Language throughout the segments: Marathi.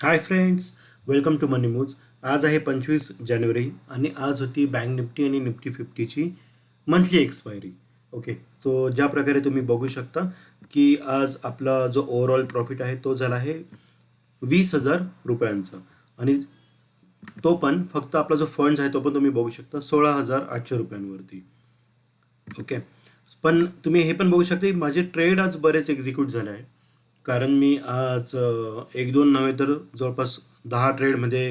Hi friends welcome to money Mooz. आज आहे पंचवीस जानेवारी आणि आज होती बँक निफ्टी आणि निफ्टी फिफ्टीची मंथली एक्सपायरी ओके सो ज्या प्रकारे तुम्ही बघू शकता की आज आपला जो ओव्हरऑल प्रॉफिट आहे तो झाला आहे वीस हजार रुपयांचा. आणि तो पण फक्त आपला जो फंड्स आहे तो पण तुम्ही बघू शकता सोळा हजार आठशे रुपयांवरती. ओके पण तुम्ही हे पण बघू शकता की माझे ट्रेड आज बरेच एक्झिक्यूट झाले आहे. कारण मी आज एक दोन नव्हे तर जवळपास दहा ट्रेडमध्ये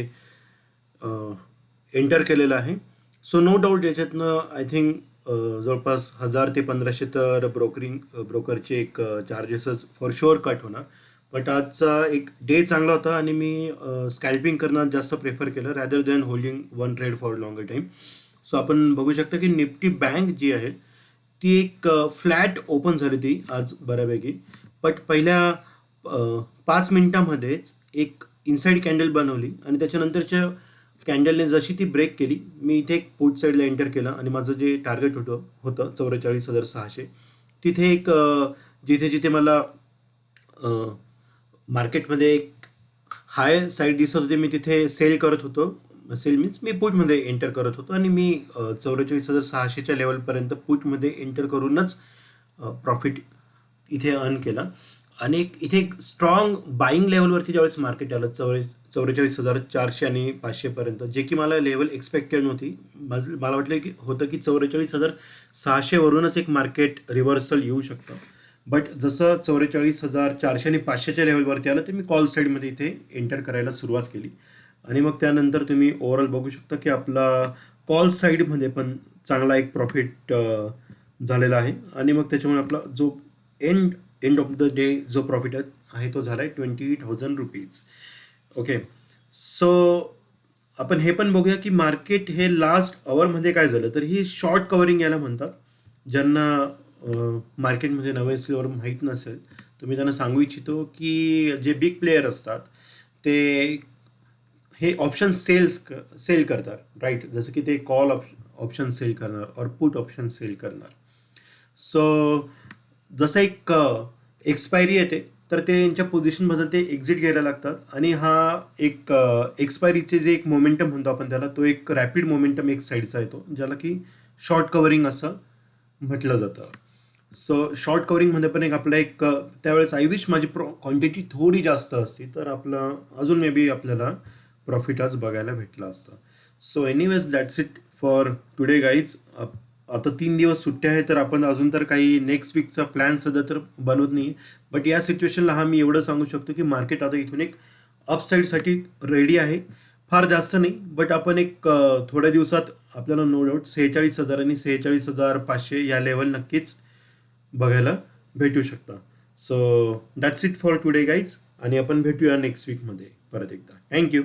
एंटर केलेलं आहे. सो नो डाऊट याच्यातनं आय थिंक जवळपास हजार ते पंधराशे तर ब्रोकरिंग ब्रोकरचे एक चार्जेसच फॉर शुअर कट होणार. बट आजचा एक डे चांगला होता आणि मी स्कॅल्पिंग करणं जास्त प्रेफर केलं rather than holding one trade for longer time so आपण बघू शकता की निफ्टी बँक जी आहे ती एक फ्लॅट ओपन झाली ती आज बऱ्यापैकी. बट पहिल्या पाच मिनटामध्येच एक इनसाईड कॅन्डल बनवली आणि त्याच्यानंतरच्या कॅन्डलने जशी ती ब्रेक केली मी इथे एक पुट साईडला एंटर केलं आणि माझं जे टार्गेट होतं होतं चौवेचाळीस हजार सहाशे तिथे एक जिथे जिथे मला मार्केटमध्ये एक हाय साईड दिसत होती मी तिथे सेल करत होतो. सेल मीन्स मी पुटमध्ये एंटर करत होतो आणि मी चौवेचाळीस हजार सहाशेच्या लेवलपर्यंत पुटमध्ये एंटर करूनच प्रॉफिट इथे अर्न केला. आणि एक इथे एक स्ट्रॉंग बाईंग लेवलवरती ज्यावेळेस मार्केट आलं चौरे चौवेचाळीस हजार चारशे आणि पाचशेपर्यंत जे की मला लेवल एक्सपेक्टेड नव्हती. माझं मला वाटलं की होतं की चौवेचाळीस हजार सहाशेवरूनच एक मार्केट रिव्हर्सल येऊ शकतं. बट जसं चौवेचाळीस हजार चारशे आणि पाचशेच्या लेवलवरती आलं ते मी कॉल साईडमध्ये इथे एंटर करायला सुरुवात केली. आणि मग त्यानंतर तुम्ही ओव्हरऑल बघू शकता की आपला कॉल साईडमध्ये पण चांगला एक प्रॉफिट झालेला आहे. आणि मग त्याच्यामुळे आपला जो end end of the day जो प्रॉफिट आहे तो झाला आहे twenty thousand rupees okay so आपण हे पण बघूया की मार्केट हे लास्ट अवरमध्ये काय झालं? तर ही शॉर्ट कव्हरिंग याला म्हणतात. ज्यांना मार्केटमध्ये नवे सिल्वर माहीत नसेल तर मी त्यांना सांगू इच्छितो की जे बिग प्लेयर असतात ते हे ऑप्शन सेल्स क सेल करतात राईट जसं की ते कॉल ऑप्शन सेल करणार और पुट ऑप्शन सेल करणार. सो जसं एक एक्सपायरी येते तर ते यांच्या पोझिशनमधून ते एक्झिट घ्यायला लागतात. आणि हा एक एक्सपायरीचे जे एक मोमेंटम म्हणतो आपण त्याला तो एक रॅपिड मोमेंटम एक साईडचा येतो ज्याला की शॉर्ट कवरिंग असं म्हटलं जातं. सो शॉर्ट कवरिंगमध्ये पण एक आपला एक त्यावेळेस आय विश माझी प्रॉ क्वांटिटी थोडी जास्त असती तर आपलं अजून मे बी आपल्याला प्रॉफिट आज बघायला भेटलं असतं. So anyways that's it for today guys आता तीन दिवस सुट्ट्या आहे तर आपण अजून तर काही नेक्स्ट वीकचा प्लॅन सध्या तर बनवत नाही बट या सिच्युएशनला हा मी एवढं सांगू शकतो की मार्केट आता इथून एक अपसाईडसाठी रेडी आहे. फार जास्त नाही बट आपण एक थोड्या दिवसात आपल्याला नो डाऊट सेहेचाळीस हजार आणि सेहेचाळीस हजार पाचशे या लेवल नक्कीच बघायला भेटू शकता. So that's it for today guys आणि आपण भेटूया नेक्स्ट वीकमध्ये परत एकदा. थँक्यू